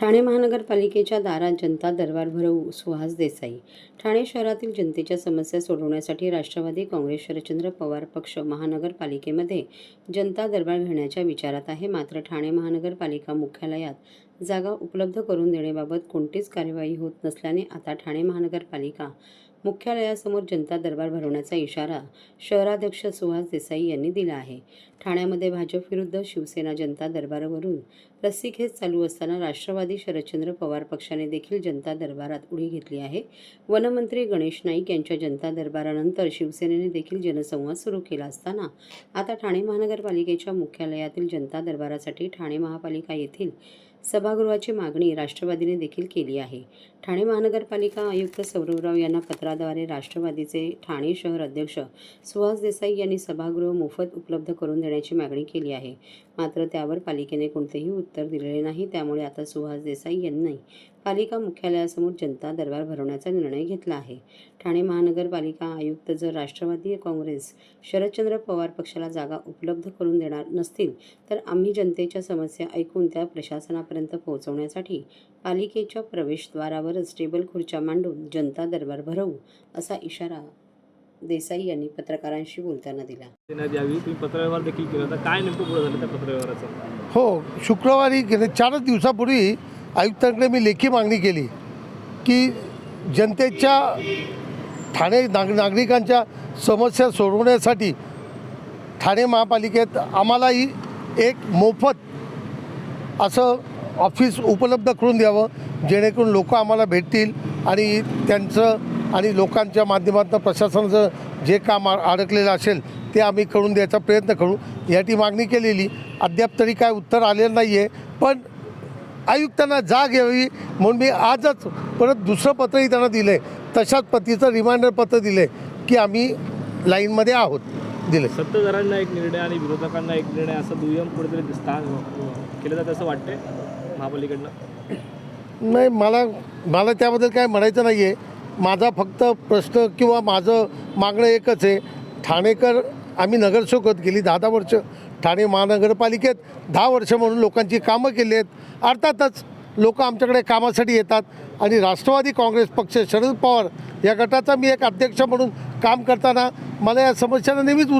ठाणे महानगरपालिकेच्या दारात जनता दरबार भरवू सुहास देसाई. ठाणे शहरातील जनतेच्या समस्या सोडवण्यासाठी राष्ट्रवादी काँग्रेस शरदचंद्र पवार पक्ष महानगरपालिकेमध्ये जनता दरबार घेण्याच्या विचारात आहे. मात्र ठाणे महानगरपालिका मुख्यालयात जागा उपलब्ध करून देण्याबाबत कोणतीच कार्यवाही होत नसल्याने आता ठाणे महानगरपालिका मुख्यालयासमोर जनता दरबार भरवण्याचा इशारा शहराध्यक्ष सुहास देसाई यांनी दिला आहे. ठाण्यामध्ये भाजप विरुद्ध शिवसेना जनता दरबारावरून रस्सीखेच चालू असताना राष्ट्रवादी शरदचंद्र पवार पक्षाने देखील जनता दरबारात उडी घेतली आहे. वनमंत्री गणेश नाईक यांच्या जनता दरबारानंतर शिवसेनेने देखील जनसंवाद सुरू केला असताना आता ठाणे महानगरपालिकेच्या मुख्यालयातील जनता दरबारासाठी ठाणे महापालिका येथील सभागृहाची मागणी राष्ट्रवादीने देखील केली आहे. ठाणे महानगरपालिका आयुक्त सौरवराव यांना पत्राद्वारे राष्ट्रवादीचे ठाणे शहर अध्यक्ष सुहास देसाई यांनी सभागृह मोफत उपलब्ध करून देण्याची मागणी केली आहे. मात्र त्यावर पालिकेने कोणतेही उत्तर दिलेले नाही. त्यामुळे आता सुहास देसाई यांनी पालिका मुख्यालयासमोर जनता दरबार भरवण्याचा निर्णय घेतला आहे. ठाणे महानगरपालिका आयुक्त जर राष्ट्रवादी काँग्रेस शरदचंद्र पवार पक्षाला जागा उपलब्ध करून देणार नसतील तर आम्ही जनतेच्या समस्या ऐकून त्या प्रशासनापर्यंत पोहोचवण्यासाठी पालिकेच्या प्रवेशद्वारावरच टेबल खुर्च्या मांडून जनता दरबार भरवू असा इशारा देसाई यांनी पत्रकारांशी बोलताना दिला. देण्यात यावी तुम्ही पत्रव्यवहार देखील केला होता. काय नेमकं पुढे झालं त्या पत्रव्यवहाराचं? हो शुक्रवारी गेले चारच दिवसापूर्वी आयुक्तांकडे मी लेखी मागणी केली की जनतेच्या ठाणे नाग नागरिकांच्या समस्या सोडवण्यासाठी ठाणे महापालिकेत आम्हालाही एक मोफत असं ऑफिस उपलब्ध करून द्यावं जेणेकरून लोक आम्हाला भेटतील आणि त्यांचं आणि लोकांच्या माध्यमातून प्रशासनाचं जे काम आ- अडकलेलं असेल ते आम्ही करून द्यायचा प्रयत्न करू. याची मागणी केलेली अद्याप तरी काय उत्तर आलेलं नाही आहे पण आयुक्तांना जाग यावी म्हणून मी आजच परत दुसरं पत्रही त्यांना दिलं आहे तशाच पतीचं रिमाइंडर पत्र दिलं आहे की आम्ही लाईनमध्ये आहोत. दिले सत्ताधाऱ्यांना एक निर्णय आणि विरोधकांना एक निर्णय असं दुय्यम कुठेतरी स्थान केलं जातं असं वाटतंय महापालिकेकडनं? नाही मला मला त्याबद्दल काय म्हणायचं नाही आहे माझा फक्त प्रश्न किंवा माझं मागणं एकच आहे. ठाणेकर आम्ही नगरसेवक गेली दहा दहा वर्ष ठाणे महानगरपालिकेत दहा वर्ष म्हणून लोकांची कामं केली आहेत. अर्थातच लोक आमच्याकडे कामासाठी येतात आणि राष्ट्रवादी काँग्रेस पक्ष शरद पवार या गटाचा मी एक अध्यक्ष म्हणून काम करताना मला या समस्यांना नेहमीच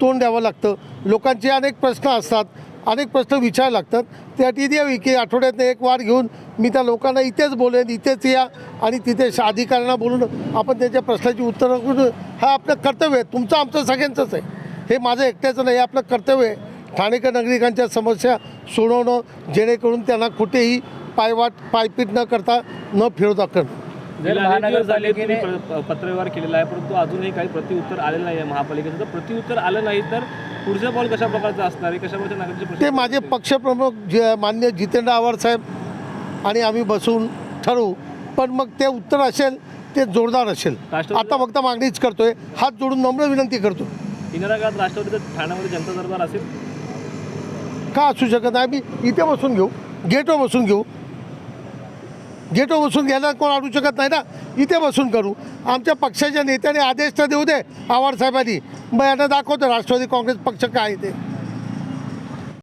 तोंड द्यावं लागतं. लोकांचे अनेक प्रश्न असतात. अनेक प्रश्न विचारायला लागतात. त्यासाठी द्यावी की आठवड्यातनं एक वार घेऊन मी त्या लोकांना इथेच बोलेन इथेच या आणि तिथे श- अधिकाऱ्यांना बोलून आपण त्यांच्या प्रश्नाची उत्तरं करून हा आपलं कर्तव्य आहे. तुमचं आमचं सगळ्यांचंच आहे. हे माझं एकट्याचं नाही हे आपलं कर्तव्य आहे. ठाणेकर नागरिकांच्या समस्या सोडवणं जेणेकरून त्यांना कुठेही पायवाट पायपीट न करता न फिरवता करणं. पत्रव्यवहार केलेला आहे परंतु अजूनही काही प्रतिउत्तर आलेलं नाही आहे. महापालिकेचं तर प्रतिउत्तर आलं नाही तर पुढचं पाऊल कशा प्रकारचं असणार आहे? कशा ते माझे पक्षप्रमुख जे मान्य जितेंद्र आव्हाड साहेब आणि आम्ही बसून ठरवू. पण मग ते उत्तर असेल ते जोरदार असेल. आता फक्त मागणीच करतोय. हात जोडून नम्र विनंती करतो. येणाऱ्या काळात राष्ट्रवादीचं ठाण्यामध्ये जनता दरबार असेल? का असू शकत नाही? आम्ही इथे बसून घेऊ गेटवर बसून घेऊ. गेटवर बसून घ्यायला कोण अडू शकत नाही ना? इथे बसून करू. आमच्या पक्षाच्या नेत्याने आदेश तर देऊ दे आव्हाड साहेबांनी. मग यांना दाखवतो राष्ट्रवादी काँग्रेस पक्ष काय आहे ते.